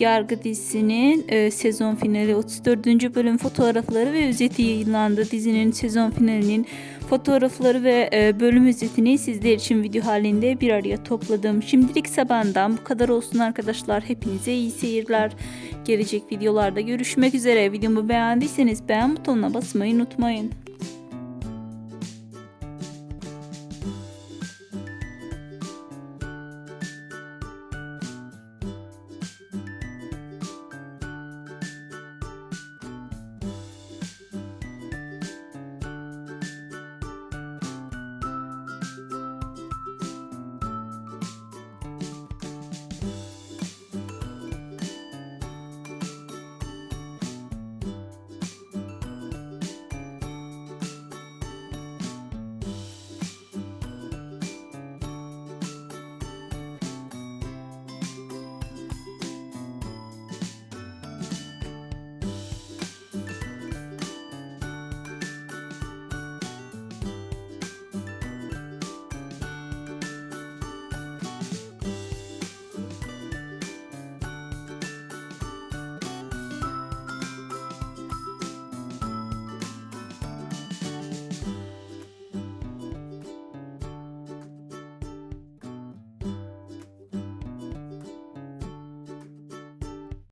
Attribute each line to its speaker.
Speaker 1: Yargı dizisinin e, sezon finali 34. bölüm fotoğrafları ve özeti yayınlandı. Dizinin sezon finalinin fotoğrafları ve e, bölüm özetini sizler için video halinde bir araya topladım. Şimdilik benden bu kadar olsun arkadaşlar. Hepinize iyi seyirler. Gelecek videolarda görüşmek üzere. Videomu beğendiyseniz beğen butonuna basmayı unutmayın.